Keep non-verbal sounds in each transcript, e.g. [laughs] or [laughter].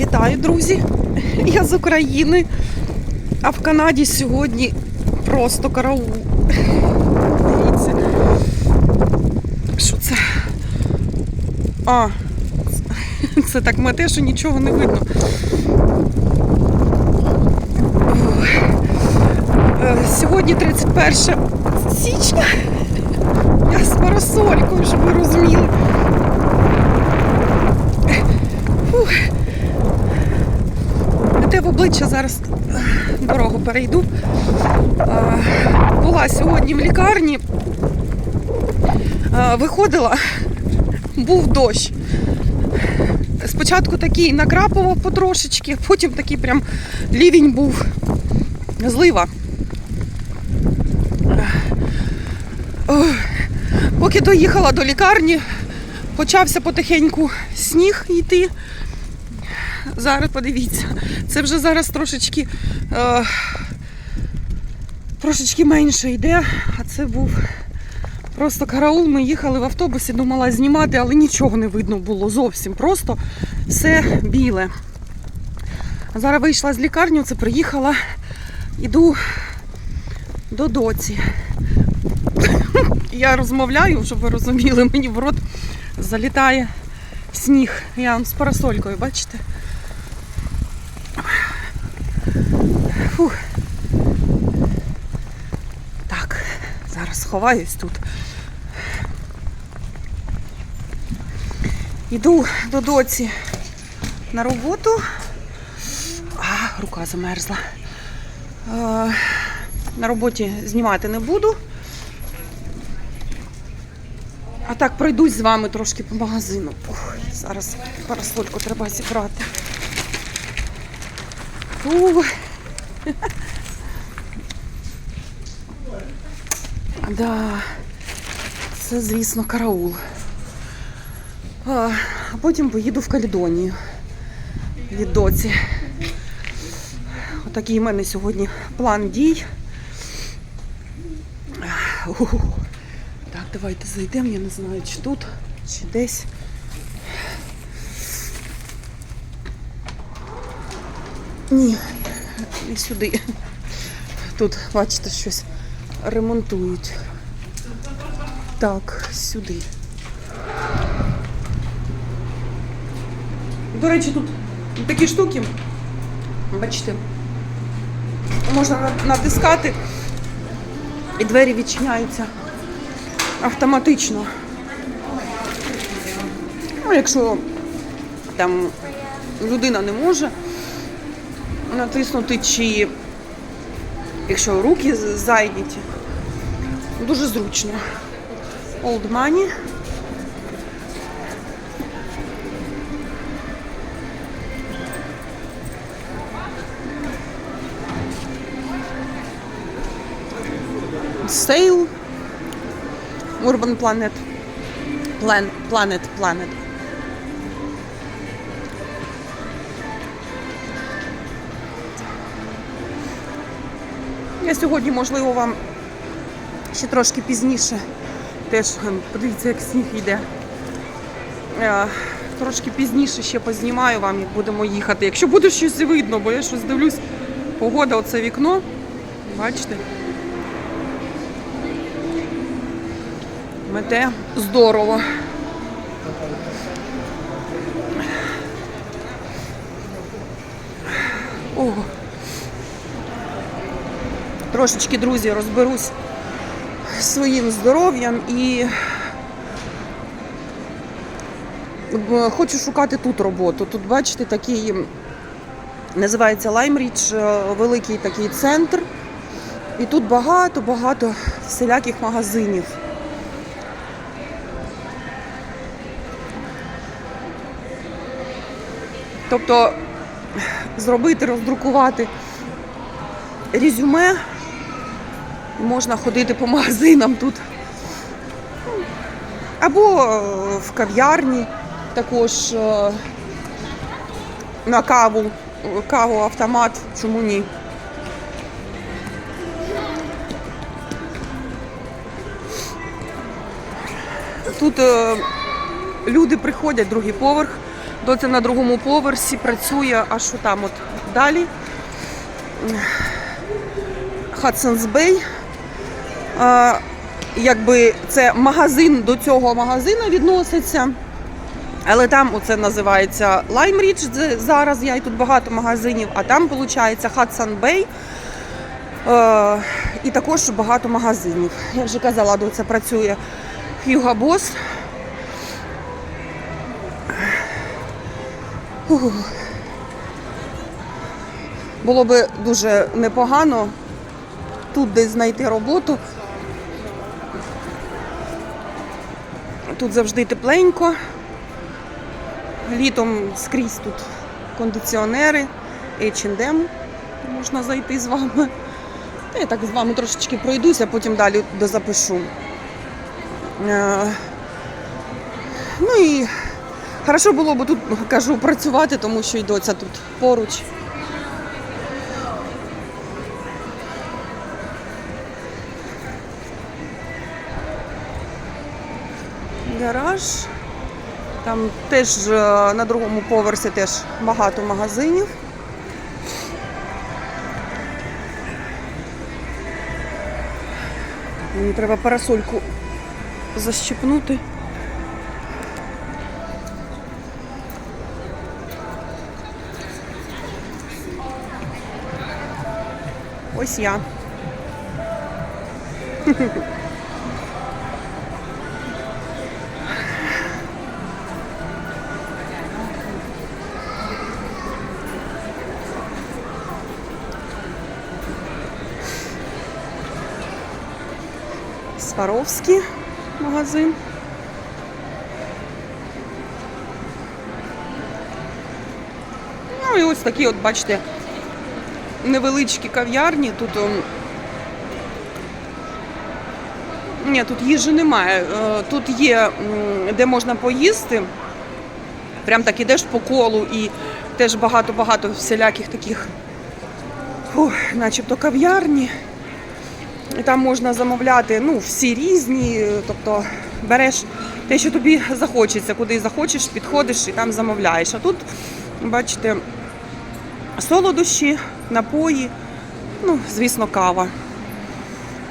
Вітаю, друзі! Я з України, а в Канаді сьогодні просто караул. Дивіться. Що це? А, це так мете, що нічого не видно. Сьогодні 31 січня. Я з парасолькою, щоб ви розуміли. Фух. Мете в обличчя зараз е, дорогу перейду. Е, Була сьогодні в лікарні. Е, Виходила, був дощ. Спочатку такий накрапував потрошечки, потім такий прям лівень був. Злива. Поки доїхала до лікарні, почався потихеньку сніг йти. Зараз подивіться, це вже зараз трошечки, е, трошечки менше йде, а це був просто караул. Ми їхали в автобусі, думала знімати, але нічого не видно було зовсім. Просто все біле. Зараз вийшла з лікарні, це приїхала, іду до доці. Я розмовляю, щоб ви розуміли, мені в рот залітає сніг. Я з парасолькою, бачите? Фух. Так, зараз сховаюсь тут. Іду до доці на роботу. А, рука замерзла. Е, на роботі знімати не буду. А так пройдусь з вами трошки по магазину. Ох, зараз парасольку треба зібрати. Фу. [laughs] Да, це, звісно, караул. А потім поїду в Калідонію від доці. Отакий в мене сьогодні план дій. Ух. Так, давайте зайдемо, я не знаю, чи тут, чи десь. Ні, не сюди. Тут, бачите, щось ремонтують. Так, сюди. До речі, тут такі штуки, бачите, можна натискати і двері відчиняються автоматично. Ну, якщо там людина не може натиснути, чи якщо руки зайняті, дуже зручно. Old money. Sale. Urban Planet. Plan, Planet, Planet. Я сьогодні, можливо, вам ще трошки пізніше теж ем, подивіться, як сніг йде. Е, Трошки пізніше ще познімаю вам, як будемо їхати. Якщо буде щось видно, бо я щось дивлюсь, погода, оце вікно. Бачите? Мете здорово. О. Трошечки, друзі, розберусь своїм здоров'ям і е, хочу шукати тут роботу. Тут, бачите, такий називається Лаймріч, великий такий центр. І тут багато-багато всіляких магазинів. Тобто зробити, роздрукувати резюме, можна ходити по магазинам тут. Або е, в кав'ярні також е, на каву, каву автомат, чому ні. Тут е, люди приходять, другий поверх, Доця на другому поверсі працює, аж там от далі. А, якби це магазин до цього магазину відноситься. Але там оце називається Лаймрідж. Зараз я і тут багато магазинів, а там виходить Bay. Е, і також багато магазинів. Я вже казала, де це працює Boss. Ух. Було би дуже непогано тут десь знайти роботу. Тут завжди тепленько. Літом скрізь тут кондиціонери, H&M можна зайти з вами. Та я так з вами трошечки пройдуся, потім далі дозапишу. Е, Ну і хорошо було б тут, кажу, працювати, тому що й доця тут поруч. Гараж. Там теж е, на другому поверсі теж багато магазинів. Мені треба парасольку защипнути. Ось я. Сваровський магазин. Ну і ось такі, от, бачите, невеличкі кав'ярні. Тут ні, тут їжі немає. Е, Тут є де можна поїсти. Прям так ідеш по колу і теж багато-багато всіляких таких, фух, начебто кав'ярні. Там можна замовляти ну, всі різні, тобто береш те, що тобі захочеться, куди захочеш, підходиш і там замовляєш. А тут, бачите, солодощі, напої, ну, звісно, кава.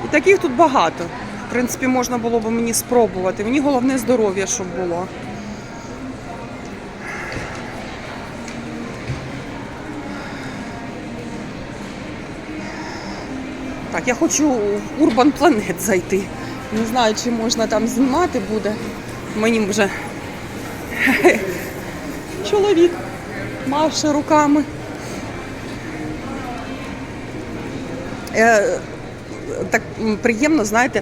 І таких тут багато. В принципі, можна було б мені спробувати. Мені головне здоров'я, щоб було. Так, я хочу в Urban Planet зайти. Не знаю, чи можна там знімати буде. Мені вже [laughs] чоловік мавши руками. Е, так приємно, знаєте,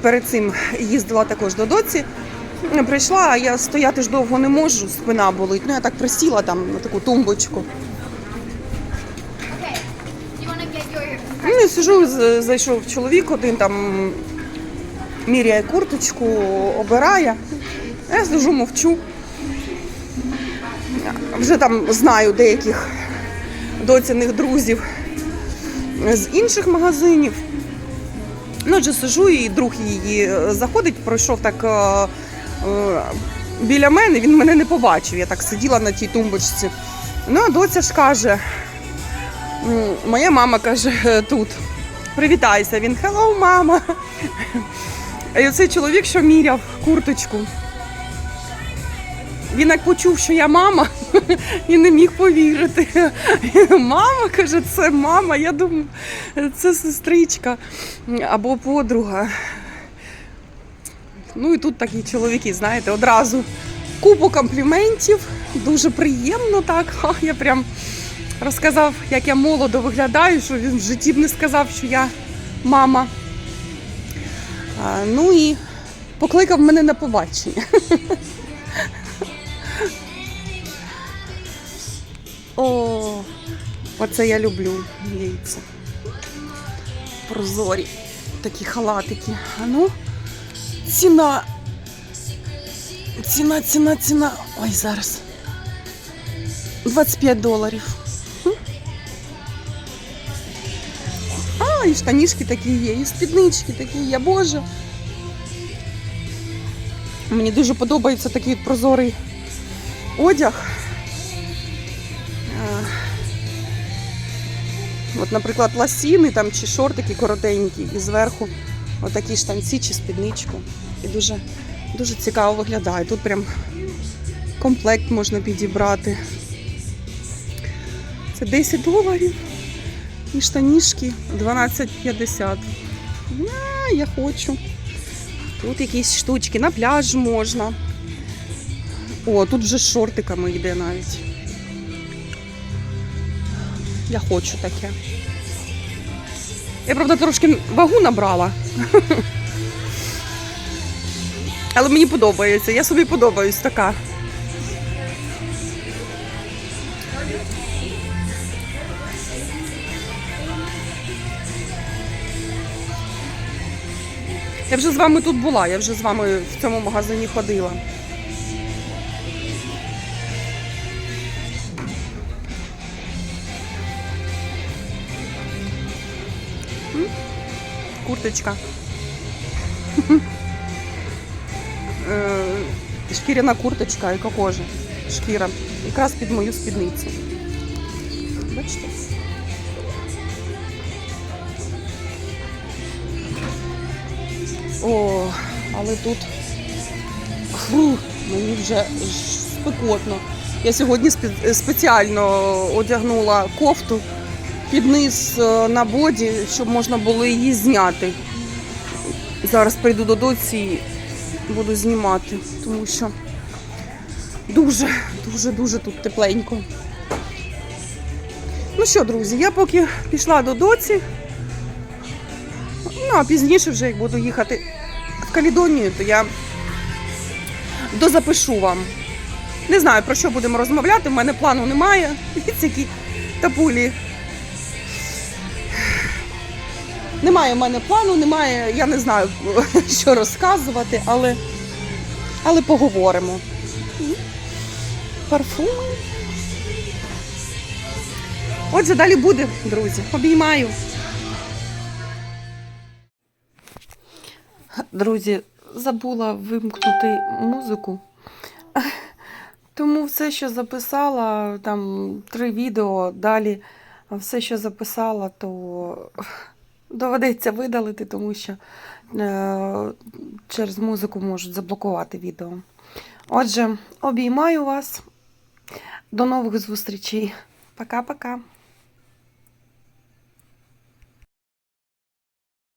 перед цим їздила також до доці. Прийшла, а я стояти ж довго не можу, спина болить. Ну я так присіла там на таку тумбочку. Сижу, зайшов чоловік один там міряє курточку, обирає. Я сижу, мовчу. Вже там знаю деяких доціних друзів з інших магазинів. Ну, вже сижу, і друг її е, заходить, пройшов так е, е, біля мене, він мене не побачив. Я так сиділа на тій тумбочці. Ну, а доця ж каже, Моя мама каже е, тут. Привітайся. Він hello, мама. І оцей чоловік, що міряв курточку. Він як почув, що я мама, [laughs] і не міг повірити. Мама каже, це мама. Я думаю, це сестричка або подруга. Ну і тут такі чоловіки, знаєте, одразу купу компліментів. Дуже приємно так. [laughs] Я прям розказав, як я молодо виглядаю, що він в житті б не сказав, що я мама. Ну і покликав мене на побачення. О, оце я люблю яйця. Прозорі такі халатики. А ну, ціна. Ціна, ціна, ціна. Ой, зараз. 25 доларів. І штанішки такі є, і спіднички такі є, боже. Мені дуже подобається такий прозорий одяг. От, наприклад, ласіни там чи шортики коротенькі, і зверху отакі штанці чи спідничку. І дуже, дуже цікаво виглядає. Тут прям комплект можна підібрати. Це 10 доларів. І штанішки 12,50. А, я хочу. Тут якісь штучки, на пляж можна. О, тут вже з шортиками йде навіть. Я хочу таке. Я, правда, трошки вагу набрала. [laughs] Але мені подобається. Я собі подобаюсь така. Я вже з вами тут була, я вже з вами в цьому магазині ходила. Курточка. [laughs] Е, Шкіряна курточка, яка кожа. Шкіра. Якраз під мою спідницю. Бачите? О, але тут фу, мені вже спекотно. Я сьогодні спеціально одягнула кофту під низ е, на боді, щоб можна було її зняти. Зараз прийду до доці і буду знімати, тому що дуже, дуже, дуже тут тепленько. Ну що, друзі, я поки пішла до доці. Ну, а пізніше, вже як буду їхати в Калідонію, то я дозапишу вам. Не знаю, про що будемо розмовляти, в мене плану немає. [laughs] Дивіться, тапулі. Немає в мене плану, немає, я не знаю, [laughs] що розказувати, але, але поговоримо. Парфуми. Отже, далі буде, друзі. Обіймаю. Друзі, забула вимкнути музику. Тому все, що записала, там три відео далі, все, що записала, то доведеться видалити, тому що е, через музику можуть заблокувати відео. Отже, обіймаю вас. До нових зустрічей. Пока-пока.